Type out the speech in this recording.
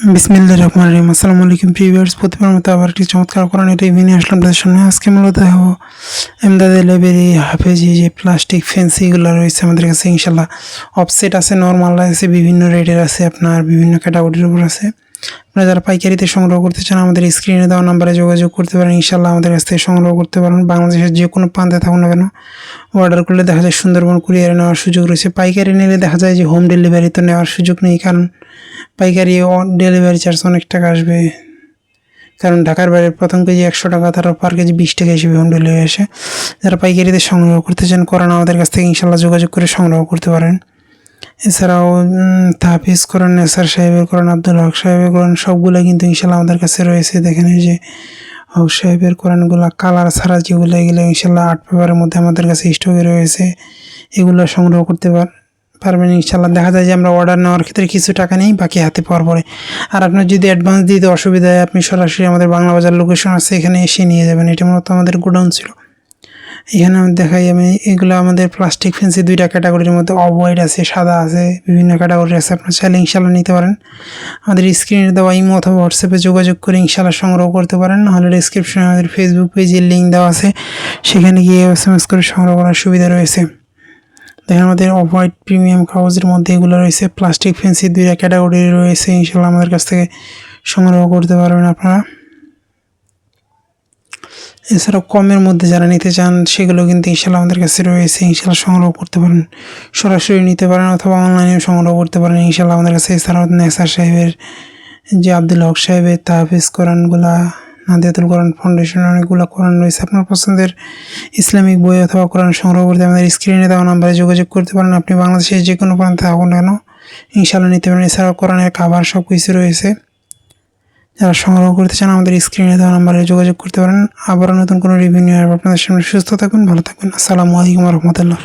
বিসমিল্লা রহমান রহিম। আসসালামু আলাইকুম প্রিভিয়ার্স প্রতিবার মতো আবার একটি চমৎকার কোরআন এটা নিয়ে আসলাম তাদের সামনে। আজকে মূলত দেখো এমদাদ লাইব্রেরি, হাফেজি যে প্লাস্টিক ফেন্সিগুলো রয়েছে আমাদের কাছে ইনশাল্লাহ অফসেট আছে, নর্মাল আছে, বিভিন্ন রেটের আছে, আপনার বিভিন্ন ক্যাটাগরির উপর আছে। আপনারা যারা পাইকারিতে সংগ্রহ করতে চান, আমাদের স্ক্রিনে দেওয়া নাম্বারে যোগাযোগ করতে পারেন ইনশাল্লাহ আমাদের কাছ থেকে সংগ্রহ করতে পারেন বাংলাদেশের যে কোনো প্রান্তে থাকুন না কেন, অর্ডার করলে দেখা যায় সুন্দরবন কুরিয়ারে নেওয়ার সুযোগ রয়েছে। পাইকারি নিলে দেখা যায় যে হোম ডেলিভারি তো নেওয়ার সুযোগ নেই, কারণ পাইকারি ডেলিভারি চার্জ অনেক টাকা আসবে। কারণ ঢাকার বাইরে প্রথম কেজি একশো টাকা তারা পার কেজি বিশ টাকা হিসেবে হোম ডেলিভারি আসে যারা পাইকারিতে সংগ্রহ করতে চান, করান আমাদের কাছ থেকে ইনশাল্লাহ যোগাযোগ করে সংগ্রহ করতে পারেন। এছাড়াও তাহাফিজ করেন নেসার সাহেবের করেন, আব্দুল হক সাহেবের করেন, সবগুলো কিন্তু ইনশাল্লাহ আমাদের কাছে রয়েছে। দেখেন এই যে, হক সাহেবের কোরআনগুলো কালার ছাড়া যেগুলো, এগুলো ইনশাল্লাহ আর্ট পেপারের মধ্যে আমাদের কাছে স্টকে রয়েছে। এগুলো সংগ্রহ করতে পার পারবেন ইনশাল্লাহ দেখা যায় যে আমরা অর্ডার নেওয়ার ক্ষেত্রে কিছু টাকা নেই, বাকি হাতে পাওয়ার পরে। আর আপনার যদি অ্যাডভান্স দিতে অসুবিধা হয়, আপনি সরাসরি আমাদের বাংলা বাজার লোকেশন আছে, এখানে এসে নিয়ে যাবেন। এটা মূলত আমাদের গোডাউন ছিল। এখানে আমি দেখাই, আমি এগুলো আমাদের প্লাস্টিক ফেন্সি দুইটা ক্যাটাগরির মধ্যে অফ হোয়াইট আছে, সাদা আছে, বিভিন্ন ক্যাটাগরি আছে। আপনার চাইলে ইনশাল্লাহ নিতে পারেন। আমাদের স্ক্রিনে দেওয়া ইমো অথবা হোয়াটসঅ্যাপে যোগাযোগ করে ইনশাল্লাহ সংগ্রহ করতে পারেন। নাহলে ডিসক্রিপশনে আমাদের ফেসবুক পেজের লিঙ্ক দেওয়া আছে। সেখানে গিয়ে এস করে সংগ্রহ করার সুবিধা রয়েছে। দেখেন আমাদের অফ হোয়াইট প্রিমিয়াম কাগজের মধ্যে এগুলো রয়েছে। প্লাস্টিক, ফেন্সি দুইটা ক্যাটাগরি রয়েছে, ইনশাল্লাহ আমাদের কাছ থেকে সংগ্রহ করতে পারবেন আপনারা। এছাড়াও কমের মধ্যে যারা নিতে চান, সেগুলো কিন্তু ইনশাল্লাহ আমাদের কাছে রয়েছে। ইনশাল্লাহ সংগ্রহ করতে পারেন, সরাসরি নিতে পারেন অথবা অনলাইনেও সংগ্রহ করতে পারেন। ইনশাল্লাহ আমাদের কাছে এছাড়াও নেসার সাহেবের যে আব্দুল হক সাহেবের তাহাফিজ কোরআনগুলা নাদিয়াতুল কোরআন ফাউন্ডেশন অনেকগুলো কোরআন রয়েছে। আপনার পছন্দের ইসলামিক বই অথবা কোরআন সংগ্রহ করতে আমাদের স্ক্রিনে দেওয়া নাম্বারে যোগাযোগ করতে পারেন। আপনি বাংলাদেশের যে কোনো প্রান্তে থাকুন কেন ইনশাল্লাহ নিতে পারেন। এছাড়াও কোরআনের খাবার সব কিছু রয়েছে। যারা সংগ্রহ করতে চান, আমাদের স্ক্রিনে দেওয়া নাম্বারে যোগাযোগ করতে পারেন। আবারও নতুন কোনো রিভিউ নিয়ে আপনাদের সামনে সুস্থ থাকুন, ভালো থাকবেন আসসালামু আলাইকুম রহমতুল্লাহ।